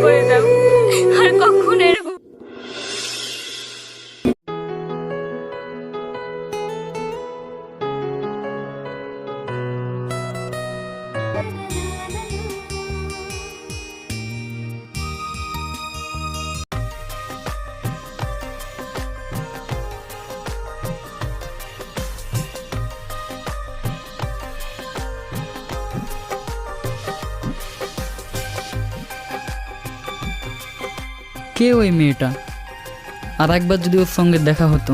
করে দাও কে ওই মেয়েটা? আর একবার যদি ওর সঙ্গে দেখা হতো।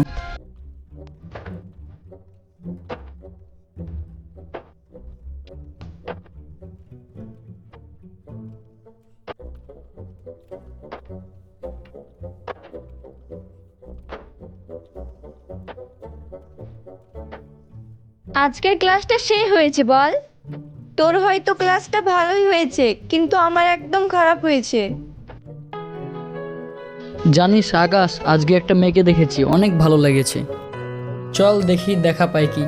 আজকের ক্লাসটা সেই হয়েছে, বল। তোর হয়তো ক্লাসটা ভালোই হয়েছে, কিন্তু আমার একদম খারাপ হয়েছে। জানিস আকাশ আজকে একটা মেয়েকে দেখেছি অনেক ভালো লেগেছে। চল দেখি দেখা পাই কি।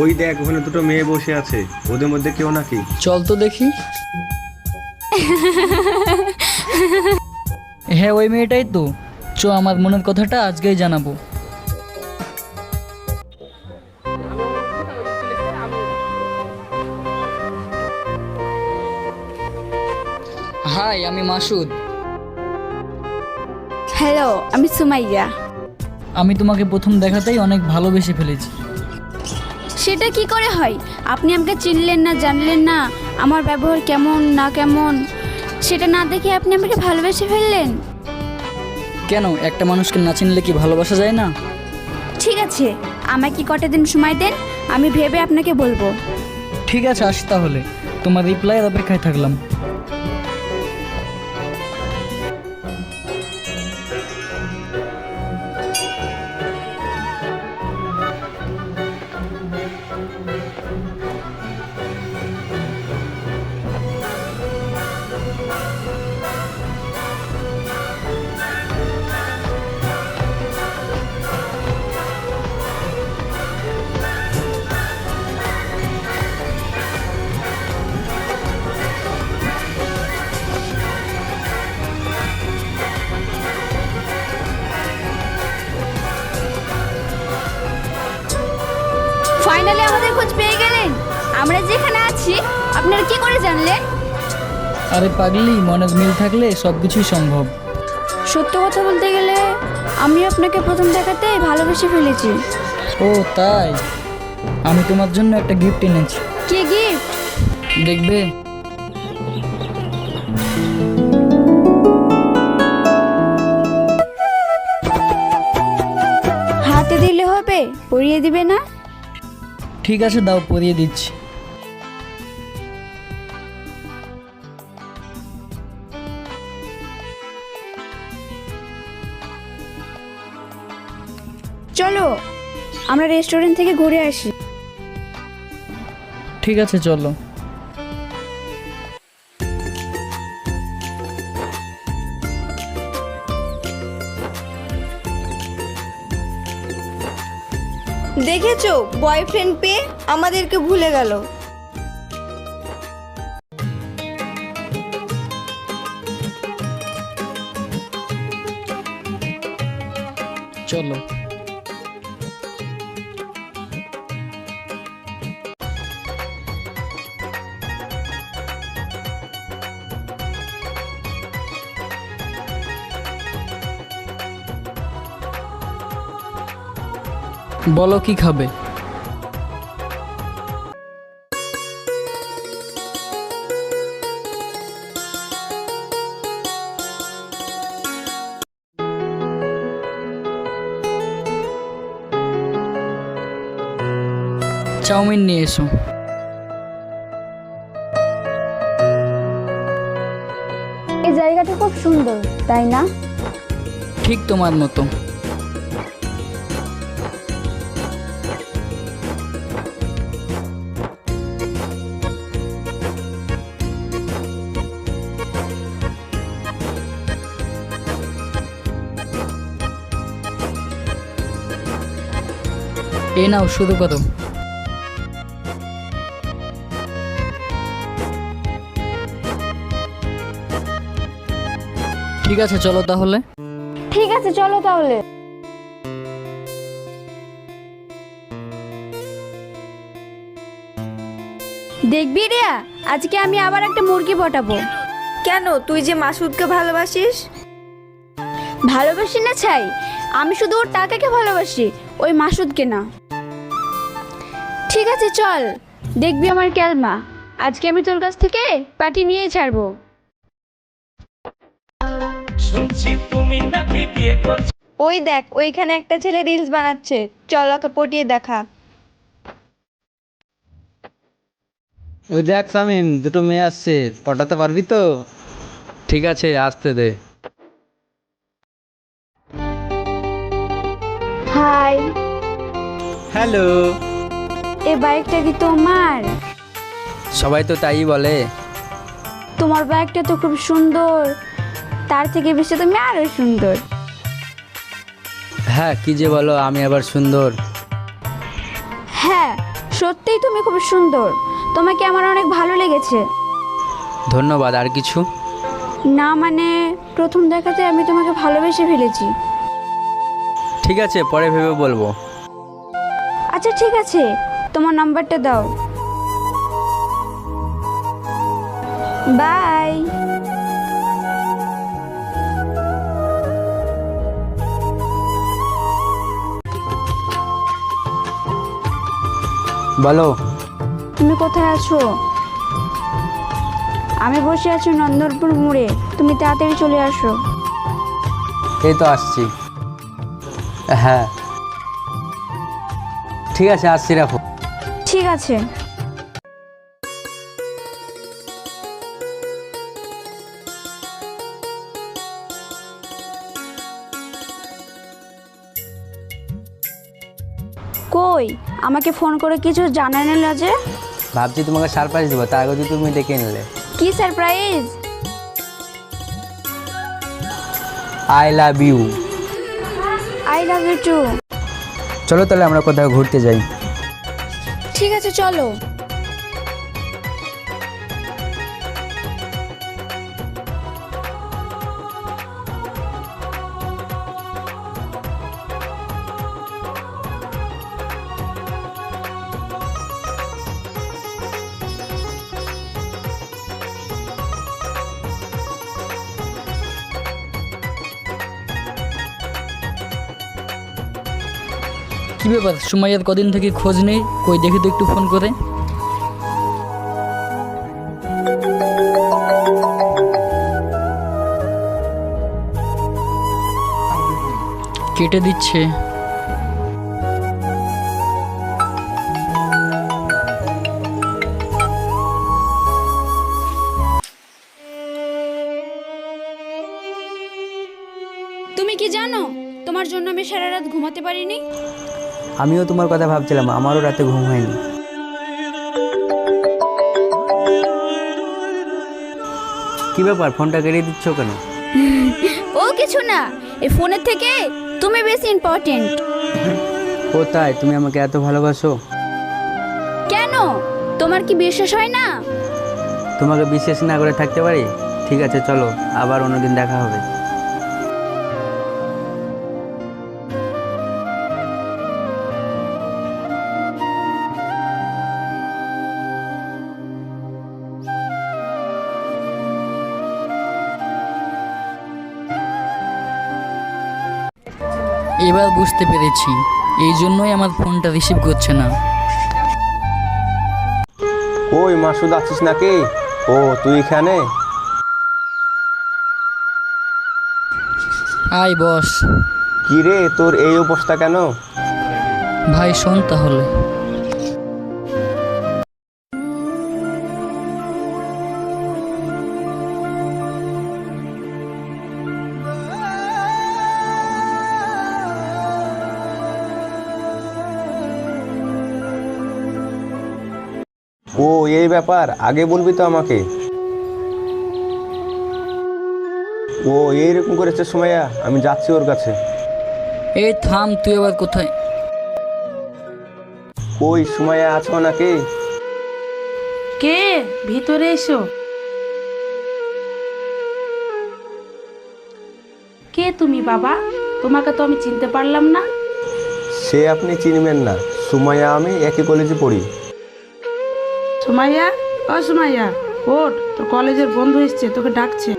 ওই দেখ ওখানে দুটো মেয়ে বসে আছে ওদের মধ্যে কেউ নাকি? চল তো দেখি। হ্যাঁ ওই মেয়েটাই তো। চ আমার মনের কথাটা আজকেই জানাব। হাই আমি মাসুদ। হ্যালো আমি সুমাইয়া। আমি তোমাকে প্রথম দেখাতেই অনেক ভালোবেসে ফেলেছি। সেটা কি করে হয়? আপনি আমাকে চিনলেন না জানলেন না আমার ব্যবহার কেমন না কেমন? সেটা না দেখে আপনি আমাকে ভালোবেসে ফেললেন? কেন? একটা মানুষকে না চিনলে কি ভালোবাসা যায় না? ঠিক আছে আমাকে কি কটা দিন সময় দেন? আমি ভেবে আপনাকে বলব। ঠিক আছে আসি তাহলে। তোমার রিপ্লাইয়ের অপেক্ষায় থাকলাম। ফাইনালি আমাদের খোঁজ পেয়ে গেলেন। আমরা যেখানে আছি আপনারা কি করে জানলেন? আরে পাগলি মনের মিল থাকলে সব কিছুই সম্ভব। সত্য কথা বলতে গেলে আমি আপনাকে প্রথম দেখাতে ভালোবেসে ফেলেছি। ও তাই? আমি তোমার জন্য একটা গিফট এনেছি। কি গিফট দেখবে? হাতে দিলে হবে পরিয়ে দিবে না? ঠিক আছে দাও পরিয়ে দিচ্ছি। চলো আমরা রেস্টুরেন্ট থেকে ঘুরে আসি। ঠিক আছে চলো। দেখেছ? বয়ফ্রেন্ড পেয়ে আমাদেরকে ভুলে গেল। বলো কি খাবে? চাউমিন নিয়ে এসো। এই জায়গাটা খুব সুন্দর তাই না? ঠিক তোমার মতো। এ নাও শুরু করো ঠিক আছে চলো তাহলে। ঠিক আছে চলো তাহলে। দেখবি রিয়া আজকে আমি আবার একটা মুরগি পটাবো। কেন? তুই যে মাসুদকে ভালোবাসিস? ভালোবাসি না চাই আমি শুধু ওর টাকাকে ভালোবাসি ওই মাসুদকে না। ঠিক আছে চল। দেখবি আমার ক্যালমা। আজকে আমি তোর কাছ থেকে পাটি নিয়ে ছাড়বো। ওই দেখ ওইখানে একটা ছেলে রিলস বানাচ্ছে। চল ওকে পটিয়ে দেখা। ওই দেখ সামিন দুটো মেয়ে আসছে। পটাতে পারবি তো? ঠিক আছে আসতে দে। হাই। হ্যালো। এ বাইকটা কি তোমার? সবাই তো তাই বলে। তোমার বাইকটা তো খুব সুন্দর। তার থেকে বেশি তুমি আরও সুন্দর। হ্যাঁ কি যে বলো আমি আবার সুন্দর। হ্যাঁ সত্যিই তুমি খুব সুন্দর। তোমাকে আমার অনেক ভালো লেগেছে। ধন্যবাদ আর কিছু? না মানে প্রথম দেখাতে আমি তোমাকে ভালোবেসে ফেলেছি। ঠিক আছে পরে ভেবে বলব। আচ্ছা ঠিক আছে। তোমার নাম্বারটা দাও। বাই। বলো। তুমি কোথায় আছো? আমি বসে আছি নন্দনপুর মোড়ে। তুমি তাড়াতাড়ি চলে আসো। এই তো আসছি। হ্যাঁ। ঠিক আছে আসছি রাখো। ঠিক আছে। কই? আমাকে ফোন করে কিছু জানানো না যে? ভাবছি তোমাকে সারপ্রাইজ দেবো তার আগে তুমি ডেকে নিলে। কি surprise I love you I love চলো তাহলে আমরা কোথাও ঘুরতে যাই। ঠিক আছে চলো। কি ব্যাপার? সুমাইয়ার কদিন থেকে খোঁজ নেই? কই, দেখি তো একটু ফোন করে। কেটে দিচ্ছে। আমিও তোমার কথা ভাবছিলাম আমারও রাতে ঘুম হয়নি। কি ব্যাপার ফোনটা কেড়ে দিচ্ছ কেন? ও কিছু না এই ফোনের থেকে তুমি বেশি ইম্পর্টেন্ট কোথায় তুমি আমাকে এত ভালোবাসো? কেন? তোমার কি বিশ্বাস হয় না? তোমাকে বিশ্বাস না করে থাকতে পারি? ঠিক আছে চলো আবার অন্যদিন দেখা হবে। এবার বুঝতে পেরেছি। এই জন্যই আমার ফোনটা রিসিভ করছে না। ওই মাসুদ আছিস নাকি? ও তুই এখানে? আয় বস। কিরে তোর এই অবস্থা কেন? ভাই শোন তাহলে। ব্যাপার? আগে বলবি তো আমাকে। ও এইরকম করেছে সময়া আমি যাচ্ছি ওর কাছে। এই থাম তুই এবার কোথায়? ওই সময়া আছো নাকি? কে? ভিতরে এসো। কে তুমি বাবা? তোমাকে তো আমি চিনতে পারলাম না। সে আপনি চিনবেন না। সুমাইয়া আমি একই কলেজে পড়ি। সুমাইয়া? ও সুমাইয়া ওঠ তোর কলেজের বন্ধু এসছে তোকে ডাকছে।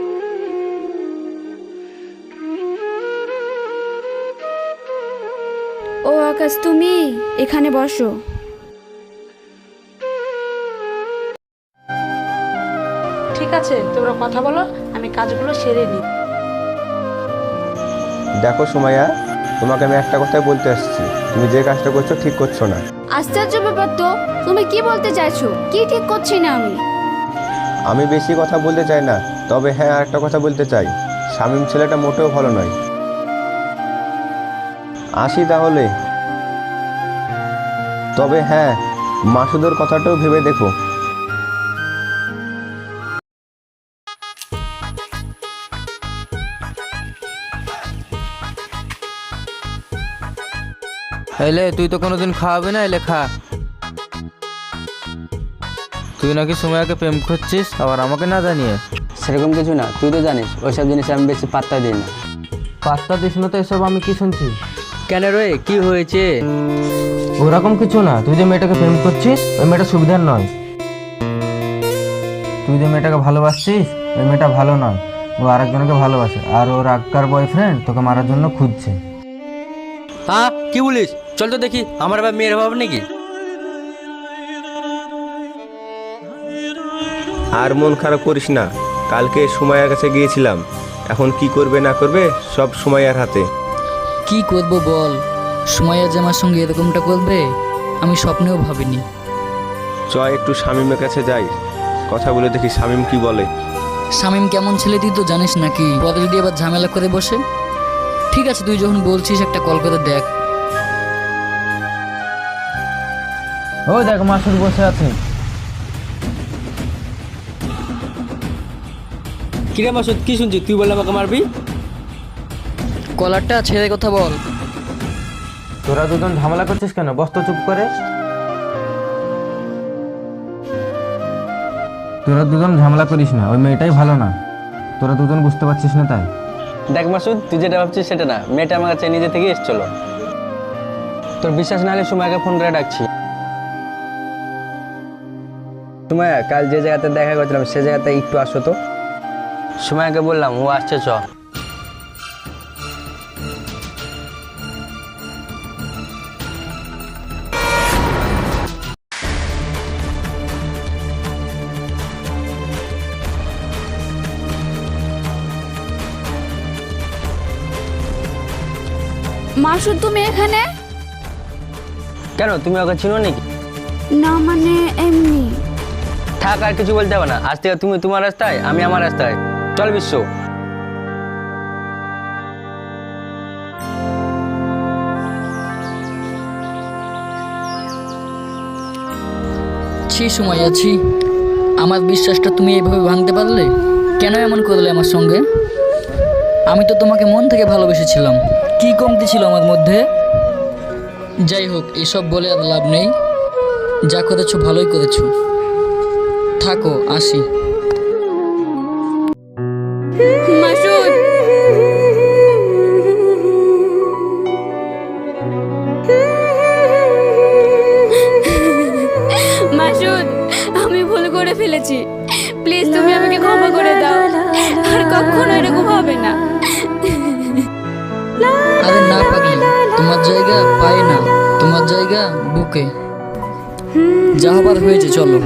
ও আকাশ তুমি এখানে বসো। ঠিক আছে তোমরা কথা বলো আমি কাজগুলো সেরে নিই। দেখো সুমাইয়া তোমাকে আমি একটা কথাই বলতে আসছি। তুমি যে কাজটা করছ ঠিক করছ না। আশ্চর্য ব্যাপার তো তুমি কি বলতে চাইছো? কি ঠিক করছি না আমি? আমি বেশি কথা বলতে চাই না তবে হ্যাঁ আরেকটা কথা বলতে চাই। শামীম ছেলেটা মোটেও ভালো নয়। আসি তাহলে। তবে হ্যাঁ মাসুদের কথাটাও ভেবে দেখো। এলে তুই তো কোনোদিন খাওয়াবি না এলে খা। তুই নাকি সময়কে প্রেম করছিস আবার আমাকে না জানিয়ে। সেরকম কিছু না তুই তো জানিস ওইসব জিনিস আমি বেশি পাত্তা দিই না। পাত্তা দিস না তো এসব আমি কি শুনছি? কেন রে কি হয়েছে? ওরকম কিছু না তুই যে মেয়েটাকে প্রেম করছিস ওই মেয়েটা সুবিধার নয়। তুই যে মেয়েটাকে ভালোবাসছিস ওই মেয়েটা ভালো নয়। ও আরেকজনকে ভালোবাসে আর ওর আগকার বয়ফ্রেন্ড তোকে মারার জন্য খুঁজছে। হ্যাঁ? কি বলিস? চল তো দেখি আমার আবার মেয়ের অভাব নাকি? আর মন খারাপ করিস না। কালকে সুমাইয়ার কাছে গিয়েছিলাম। এখন কি করবে না করবে সব সুমাইয়ার হাতে। কি করব বল? সুমাইয়া যে আমার সঙ্গে এরকমটা করবে আমি স্বপ্নেও ভাবিনি। চ একটু শামীমের কাছে যাই। কথা বলে দেখি শামীম কি বলে। শামিম কেমন ছেলে তুই তো জানিস নাকি? পরে যদি আবার ঝামেলা করে বসে। ঠিক আছে তুই যখন বলছিস একটা কল করে দেখ। ও দেখ মাসুদ বসে আছে। কিরে মাসুদ কি শুনছি তুই বলে আমাকে মারবি? কলারটা ছেড়ে কথা বল। তোরা দুজন ঝামেলা করছিস কেন? বস্ত চুপ করে। তোরা দুজন ঝামেলা করিস না ওই মেয়েটাই ভালো না। তোরা দুজন বুঝতে পারছিস না তাই। দেখ মাসুদ, তুই যেটা ভাবছিস সেটা না। মেয়েটা আমার কাছে নিজে থেকে এসছিল। তোর বিশ্বাস না হলে সুমাইকে ফোন করে ডাকছি। সুমায়া কাল যে জায়গাতে দেখা করছিলাম, সে জায়গাতে একটু আসো তো। সুমায়াকে বললাম, ও আসছে, চ। মাসুদ তুমি এখানে? কেন তুমি ওকে চিনো নাকি? না মানে এমনি। থাক আর কিছু বলতে হবে না। আজ থেকে তুমি তোমার রাস্তায় আমি আমার রাস্তায়। চল বিশ্ব। ছি সময় আছি আমার বিশ্বাসটা তুমি এইভাবে ভাঙতে পারলে? কেন এমন করলে আমার সঙ্গে? আমি তো তোমাকে মন থেকে ভালোবেসেছিলাম। কি কমতি ছিল আমার মধ্যে? যাই হোক এসব বলে আর লাভ নেই। যা করেছ ভালোই করেছ। থাকো, আসি। হবার হয়েছে চলো।